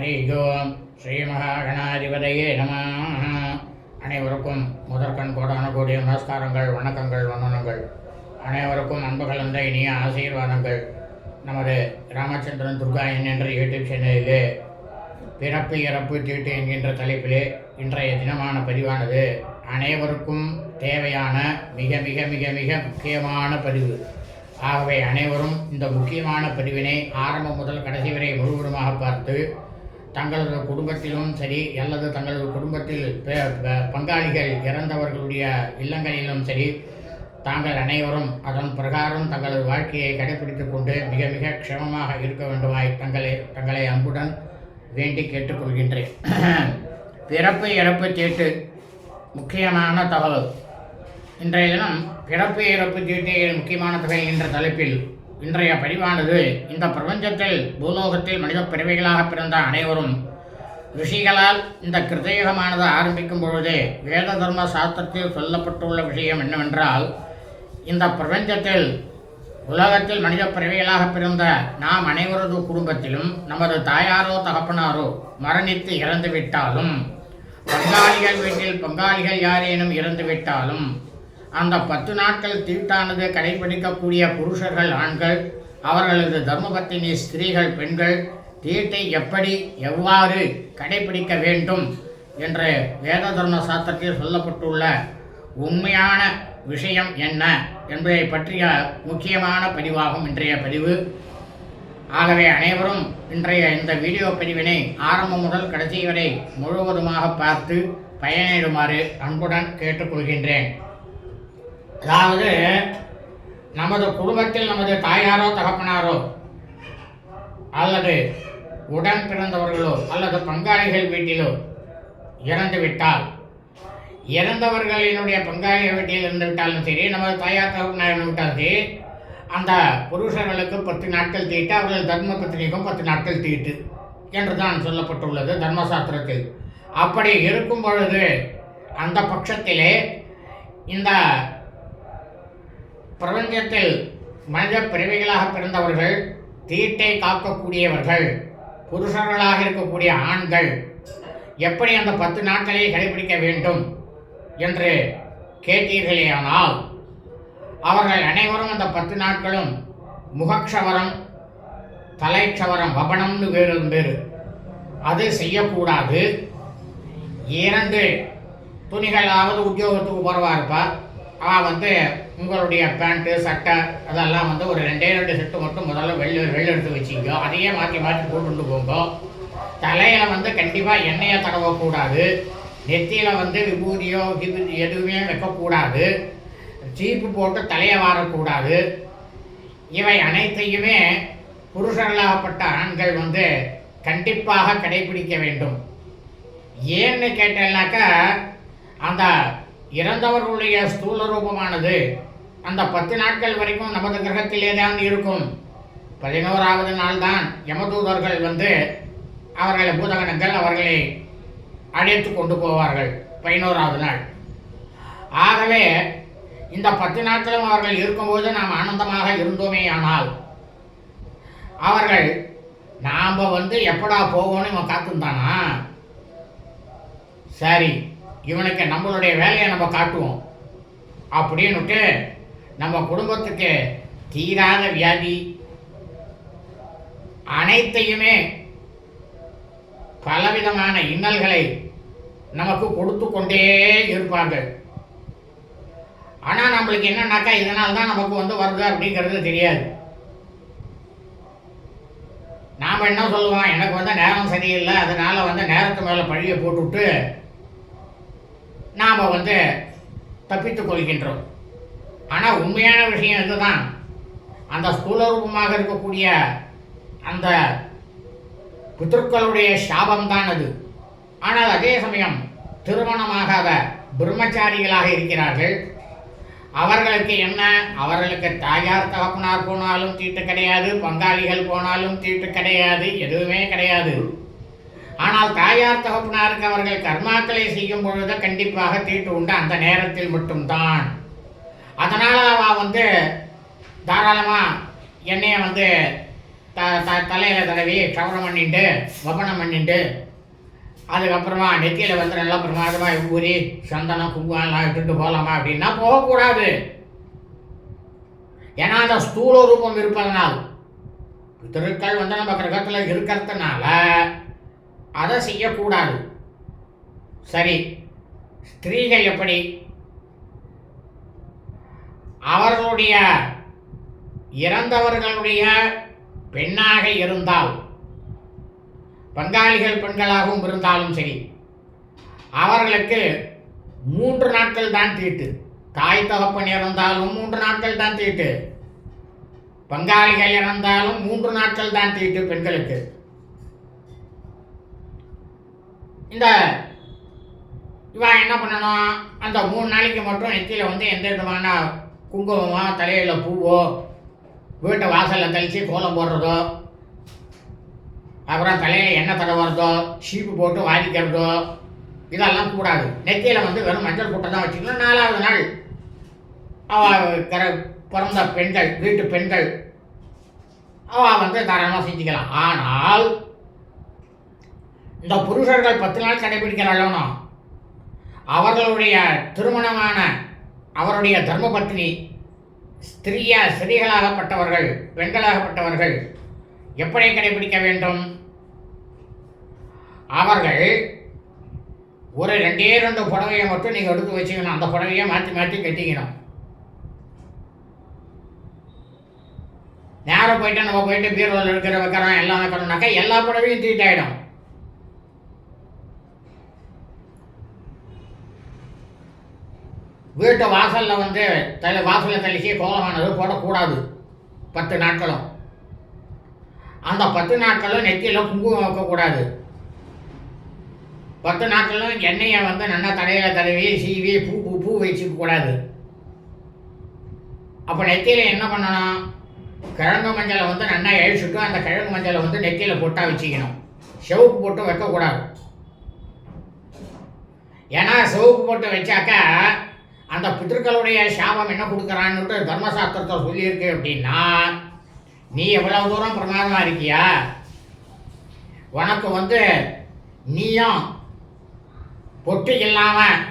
ஹரி ஓம் ஸ்ரீ மகாகணாதிபதையே நம. அனைவருக்கும் முதற்கண் கோடான கூடிய நமஸ்காரங்கள் வணக்கங்கள் வந்தனங்கள். அனைவருக்கும் அன்பு கலந்த இனிய ஆசீர்வாதங்கள். நமது ராமச்சந்திரன் துர்கா என்ற யூடியூப் சேனலிலே பிறப்பு இறப்பு தீட்டு என்கின்ற தலைப்பிலே இன்றைய தினமான பதிவானது. அனைவருக்கும் தேவையான மிக மிக மிக மிக முக்கியமான பதிவு. ஆகவே அனைவரும் இந்த முக்கியமான பதிவினை ஆரம்பம் முதல் கடைசி வரை முழுவதுமாக பார்த்து தங்களது குடும்பத்திலும் சரி அல்லது தங்களது குடும்பத்தில் பங்காளிகள் இறந்தவர்களுடைய இல்லங்களிலும் சரி தாங்கள் அனைவரும் அதன் பிரகாரம் தங்களது வாழ்க்கையை கடைபிடித்துக் கொண்டு மிக மிக க்ஷமமாக இருக்க வேண்டுமாய் தங்களை தங்களை அன்புடன் வேண்டி கேட்டுக்கொள்கின்றேன். பிறப்பு இறப்பு சீட்டு முக்கியமான தகவல். இன்றைய தினம் பிறப்பு இறப்பு சீட்டு முக்கியமான தொகை என்ற தலைப்பில் இன்றைய பதிவானது இந்த பிரபஞ்சத்தில் பூலோகத்தில் மனித பிறவைகளாக பிறந்த அனைவரும். ரிஷிகளால் இந்த கிருதயுகமானது ஆரம்பிக்கும் பொழுதே வேத தர்ம சாஸ்திரத்தில் சொல்லப்பட்டுள்ள விஷயம் என்னவென்றால் இந்த பிரபஞ்சத்தில் உலகத்தில் மனித பிறவிகளாக பிறந்த நாம் அனைவரது குடும்பத்திலும் நமது தாயாரோ தகப்பனாரோ மரணித்து இறந்து விட்டாலும் பங்காளிகள் வீட்டில் பங்காளிகள் யாரேனும் இறந்துவிட்டாலும் அந்த பத்து நாட்கள் தீட்டானது கடைபிடிக்கக்கூடிய புருஷர்கள் ஆண்கள் அவர்களது தர்மபத்தினி ஸ்திரீகள் பெண்கள் தீட்டை எப்படி எவ்வாறு கடைபிடிக்க வேண்டும் என்று வேத தர்ம சாஸ்திரத்தில் சொல்லப்பட்டுள்ள உண்மையான விஷயம் என்ன என்பதை பற்றிய முக்கியமான பதிவாகும் இன்றைய பதிவு. ஆகவே அனைவரும் இன்றைய இந்த வீடியோ பதிவினை ஆரம்பம் முதல் கடைசி வரை முழுவதுமாக பார்த்து பயனிடுமாறு அன்புடன் கேட்டுக்கொள்கின்றேன். அதாவது நமது குடும்பத்தில் நமது தாயாரோ தகப்பனாரோ அல்லது உடன் பிறந்தவர்களோ அல்லது பங்காளிகள் வீட்டிலோ இறந்து விட்டால் இறந்தவர்களினுடைய பங்காளிகள் வீட்டில் இருந்து விட்டாலும் சரி நமது தாயார் தகப்பனார் இருந்து விட்டாலும் சரி அந்த புருஷர்களுக்கு பத்து நாட்கள் தீட்டு அவர்கள் தர்ம பத்தினிக்கும் பத்து நாட்கள் தீட்டு என்று தான் சொல்லப்பட்டுள்ளது தர்மசாஸ்திரத்தில். அப்படி இருக்கும் பொழுது அந்த பட்சத்திலே இந்த பிரபஞ்சத்தில் மனித பிறவிகளாக பிறந்தவர்கள் தீட்டை காக்கக்கூடியவர்கள் புருஷர்களாக இருக்கக்கூடிய ஆண்கள் எப்படி அந்த பத்து நாட்களை கடைபிடிக்க வேண்டும் என்று கேட்டீர்களேயானால் அவர்கள் அனைவரும் அந்த பத்து நாட்களும் முகக்ஷவரம் தலைச்சவரம் வபனம்னு வேறு பேர் அது செய்யக்கூடாது. இரண்டு துணிகளாவது உத்தியோகத்துக்கு போகிறவா இருப்பா? அவள் வந்து உங்களுடைய பேண்ட்டு சட்டை அதெல்லாம் வந்து ஒரு ரெண்டே ரெண்டு செட்டு மட்டும் முதல்ல வெளில வெளில எடுத்து வச்சிங்க. அதையே மாற்றி மாற்றி போட்டுட்டு போங்க. தலையில் வந்து கண்டிப்பாக எண்ணெயை தடவக்கூடாது. நெத்தியில் வந்து விபூதியோ விபூதி எதுவுமே வைக்கக்கூடாது. சீப்பு போட்டு தலையை வாரக்கூடாது. இவை அனைத்தையுமே புருஷர்களாகப்பட்ட ஆண்கள் வந்து கண்டிப்பாக கடைபிடிக்க வேண்டும். ஏன்னு கேட்டேன்னாக்கா அந்த இறந்தவர்களுடைய ஸ்தூல ரூபமானது அந்த பத்து நாட்கள் வரைக்கும் நமது கிரகத்திலே தான் இருக்கும். பதினோராவது நாள் தான் யமதூதர்கள் வந்து அவர்களை பூதகணங்கள் அவர்களை அழைத்து கொண்டு போவார்கள். பதினோராவது நாள். ஆகவே இந்த பத்து நாட்களும் அவர்கள் இருக்கும்போது நாம் ஆனந்தமாக இருந்தோமே ஆனால் அவர்கள் நாம் வந்து எப்படா போவோம்னு இவன் காத்துந்தானா சரி இவனுக்கு நம்மளுடைய வேலையை நம்ம காட்டுவோம். அப்படின்னுட்டு நம்ம குடும்பத்துக்கு தீராத வியாதி. அனைத்தையுமே பலவிதமான இன்னல்களை நமக்கு கொடுத்து கொண்டே இருப்பார்கள். ஆனால் நம்மளுக்கு என்னன்னாக்கா இதனால் தான் நமக்கு வந்து வருது அப்படிங்கிறது தெரியாது. நாம் என்ன சொல்லுவோம்? எனக்கு வந்து நேரம் சரியில்லை. அதனால் வந்து நேரத்து மேலே பழியை போட்டுவிட்டு நாம் வந்து தப்பித்துக் கொள்கின்றோம். ஆனால் உண்மையான விஷயம் இதுதான் அந்த ஸ்தூல ரூபமாக இருக்கக்கூடிய அந்த பிதர்களுடைய சாபம்தான் அது. ஆனால் அதே சமயம் திருமணமாகாத பிரம்மச்சாரிகளாக இருக்கிறார்கள். அவர்களுக்கு என்ன? அவர்களுக்கு தாயார் தகப்பனார் போனாலும் தீட்டு கிடையாது பங்காளிகள் போனாலும் தீட்டு கிடையாது எதுவுமே கிடையாது. ஆனால் தாயார் தகப்பனாருக்கு அவர்கள் கர்மாக்களை செய்யும் பொழுது கண்டிப்பாக தீட்டு உண்டு. அந்த நேரத்தில் மட்டும்தான். அதனால் அவள் வந்து தாராளமாக என்னைய வந்து த த தலையில் தடவி கவனம் பண்ணிட்டு வப்பனம் பண்ணிட்டு அதுக்கப்புறமா நெத்தியில் வந்து நல்லா பிரமாதமாக ஊறி சந்தனம் குங்குமம்லாம் இட்டுட்டு போகலாமா அப்படின்னா போகக்கூடாது. ஏன்னா அந்த ஸ்தூல ரூபம் இருப்பதனால் பித்திருக்கள் வந்து நம்ம கிரகத்தில் இருக்கிறதுனால அதை செய்யக்கூடாது. சரி ஸ்திரீகள் எப்படி அவர்களுடைய இறந்தவர்களுடைய பெண்ணாக இருந்தால் பங்காளிகள் பெண்களாகவும் இருந்தாலும் சரி அவர்களுக்கு மூன்று நாட்கள் தான் தீட்டு. தாய் தகப்பன் இறந்தாலும் மூன்று நாட்கள் தான் தீட்டு. பங்காளிகள் இறந்தாலும் மூன்று நாட்கள் தான் தீட்டு பெண்களுக்கு. இந்த இவன் என்ன பண்ணணும்? அந்த மூணு நாளைக்கு மட்டும் நெத்தியில் வந்து எந்த விதமான குங்குமமோ தலையில் பூவோ வீட்டை வாசலில் தெளித்து கோலம் போடுறதோ அப்புறம் தலையில் எண்ணெய் தடவுறதோ சீப்பு போட்டு வாதிக்கிறதோ இதெல்லாம் கூடாது. நெத்தியில் வந்து வெறும் மஞ்சள் கூட்டம் தான் வச்சுக்கணும். நாலாவது நாள் அவள் கர பிறந்த பெண்கள் வீட்டு பெண்கள் அவள் வந்து தாராளமாக செஞ்சுக்கலாம். ஆனால் இந்த புருஷர்கள் பத்து நாள் கடைபிடிக்கிறாளோ அவர்களுடைய திருமணமான அவருடைய தர்மபத்னி ஸ்திரீயா ஸ்திரீகளாகப்பட்டவர்கள் பெண்களாகப்பட்டவர்கள் எப்படி கடைபிடிக்க வேண்டும்? அவர்கள் ஒரு ரெண்டே ரெண்டு புடவையை மட்டும் நீங்கள் எடுத்து வச்சுக்கணும் அந்த புடவையை மாற்றி மாற்றி கட்டிக்கணும். நேரம் போயிட்டு நம்ம போயிட்டு பீரோவில் இருக்கிற வைக்கிறோம் எல்லாம் வைக்கிறோம்னாக்கா எல்லா புடவையும் தீட்டாயிடும். வீட்டு வாசலில் வந்து தலை வாசலில் தெளிச்சு கோலமானது போடக்கூடாது. பத்து நாட்களும். அந்த பத்து நாட்களும் நெத்தியில் குங்குமம் வைக்கக்கூடாது. பத்து நாட்களும் எண்ணெயை வந்து நல்லா தலையில் தடவி சீவி பூ பூ பூ வச்சுக்க கூடாது. அப்போ நெத்தியில் என்ன பண்ணணும்? கிழங்கு மஞ்சளை வந்து நல்லா எழுச்சிட்டு அந்த கிழங்கு மஞ்சளை வந்து நெத்தியில் போட்டால் வச்சுக்கணும். சிவப்பு போட்டு வைக்கக்கூடாது. ஏன்னா சிவப்பு போட்டு வச்சாக்கா அந்த பித்திருக்களுடைய சாபம் என்ன கொடுக்குறான்னுட்டு தர்மசாஸ்திரத்தை சொல்லியிருக்கு அப்படின்னா நீ எவ்வளவு தூரம் பிரமாதமாக இருக்கியா? உனக்கு வந்து நீயும் பொட்டு இல்லாமல்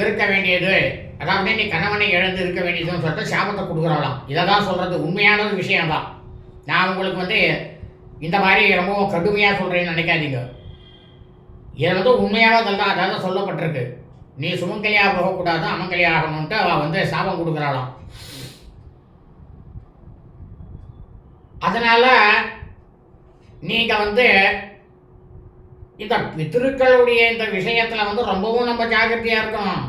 இருக்க வேண்டியது அதாவது நீ கணவனை இழந்து இருக்க வேண்டியதுன்னு சொல்லிட்டு சாபத்தை கொடுக்குறாளாம் இதை தான் சொல்கிறது உண்மையான ஒரு விஷயம்தான். நான் உங்களுக்கு வந்து இந்த மாதிரி ரொம்பவும் கடுமையாக சொல்கிறேன்னு நினைக்காதீங்க. இது வந்து உண்மையானதெல்லாம் தான் அதாவது சொல்லப்பட்டிருக்கு. நீ சுமங்கலியாக போகக்கூடாது? அமங்கலியாகணும்ட்டு அவள் வந்து சாபம் கொடுக்குறாளாம். அதனால் நீங்கள் வந்து இந்த பித்திருக்களுடைய இந்த விஷயத்தில் வந்து ரொம்பவும் நம்ம ஜாகிரதையாக இருக்கணும்.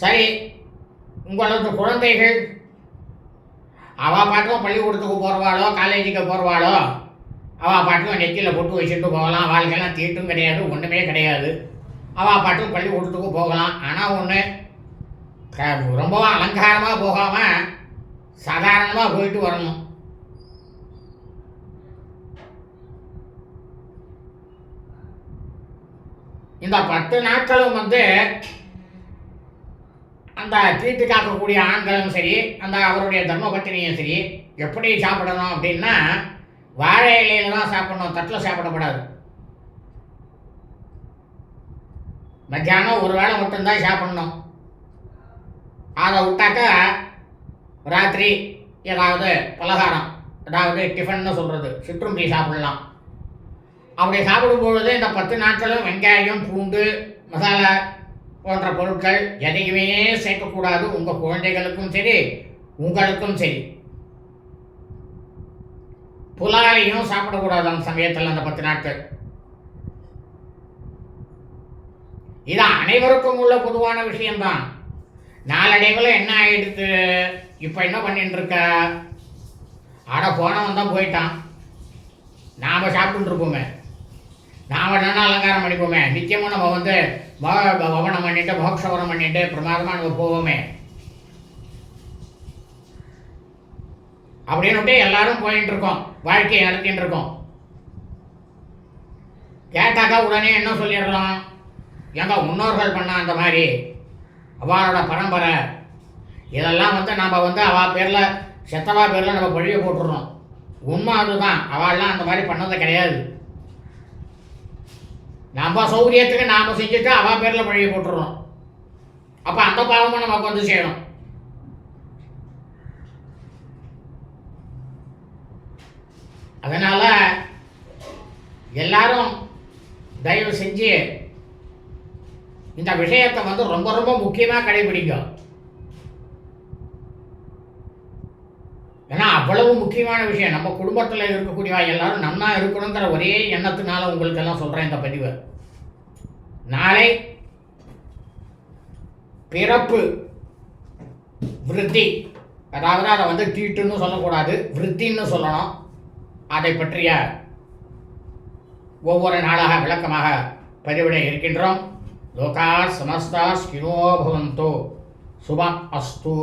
சரி உங்களது குழந்தைகள் அவள் பாட்டும் பள்ளிக்கூடத்துக்கு போகிறவாளோ காலேஜுக்கு போகிறவாளோ அவள் பாட்டும் நெத்தியில் பொட்டு வச்சுட்டு போகலாம். வாழ்க்கையெல்லாம் தீட்டும் கிடையாது ஒன்றுமே கிடையாது. அவ பாட்டும் பள்ளிக்கூடத்துக்கு போகலாம். ஆனால் ஒன்று ரொம்பவும் அலங்காரமாக போகாமல் சாதாரணமாக போயிட்டு வரணும். இந்த பத்து நாட்களும் வந்து அந்த தீட்டு காக்கக்கூடிய ஆண்களும் சரி அந்த அவருடைய தர்மபத்தினியும் சரி எப்படி சாப்பிடணும் அப்படின்னா வாழை இலையில தான் சாப்பிடணும். தட்டில் சாப்பிடக்கூடாது. மத்தியானம் ஒரு வேளை மட்டும்தான் சாப்பிடணும். அதை விட்டாக்கா ராத்திரி ஏதாவது பலகாரம் அதாவது டிஃபன்னு சொல்கிறது சிற்றுண்டி சாப்பிடலாம். அப்படி சாப்பிடும்பொழுது இந்த பத்து நாட்களும் வெங்காயம் பூண்டு மசாலா போன்ற பொருட்கள் எதையுமே சேர்க்கக்கூடாது. உங்கள் குழந்தைகளுக்கும் சரி உங்களுக்கும் சரி. புலாலையும் சாப்பிடக்கூடாது அந்த சமயத்தில் அந்த பத்து நாட்கள். இது அனைவருக்கும் உள்ள பொதுவான விஷயம்தான். நாளடைவில் என்ன ஆயிடுத்து? இப்போ என்ன பண்ணிட்டு இருக்க அட போனவன் தான் போயிட்டான். நாம் சாப்பிட்டுருப்போமே நாம் என்னென்ன அலங்காரம் பண்ணிப்போமே. நிச்சயமும் நம்ம வந்து ப- பவனம் பண்ணிட்டு மோட்சவரம் பண்ணிட்டு பிரமாதமாக நம்ம போவோமே. அப்படின்னுட்டு எல்லாரும் போயிட்டு இருக்கோம் வாழ்க்கையை அழுத்தின்னு இருக்கோம் கேட்டாக்கா உடனே என்ன சொல்லிடுறோம் எங்க முன்னோர்கள் பண்ண அந்த மாதிரி அவளோட பரம்பரை. இதெல்லாம் வந்து நம்ம வந்து அவ பேரில் செத்தவா பேரில் நம்ம பழிய போட்டுடுறோம் உண்மை அதுதான். அவள்லாம் அந்த மாதிரி பண்ணது கிடையாது. நம்ம சௌகரியத்துக்கு நாம் செஞ்சுட்டு அவள் பேரில் பழிய போட்டுடுறோம் அப்போ அந்த பாவமும் நமக்கு வந்து செய்யணும் அதனால் எல்லாரும் தயவு செஞ்சு இந்த விஷயத்தை வந்து ரொம்ப ரொம்ப முக்கியமாக கடைபிடிங்க. ஏன்னா அவ்வளவு முக்கியமான விஷயம். நம்ம குடும்பத்தில் இருக்கக்கூடியவா எல்லாரும் நன்னா இருக்கணுங்கிற ஒரே எண்ணத்தினால உங்களுக்கு எல்லாம் சொல்கிறேன் இந்த பதிவை. நாளை பிறப்பு விருத்தி. அதாவது அதை வந்து தீட்டுன்னு சொல்லக்கூடாது. விருத்தின்னு சொல்லணும். அதை பற்றிய ஒவ்வொரு நாளாக விளக்கமாக பதிவிட இருக்கின்றோம். லோகா சமஸ்தா ஸ்கினோ பவந்தோ. சுபம் அஸ்து.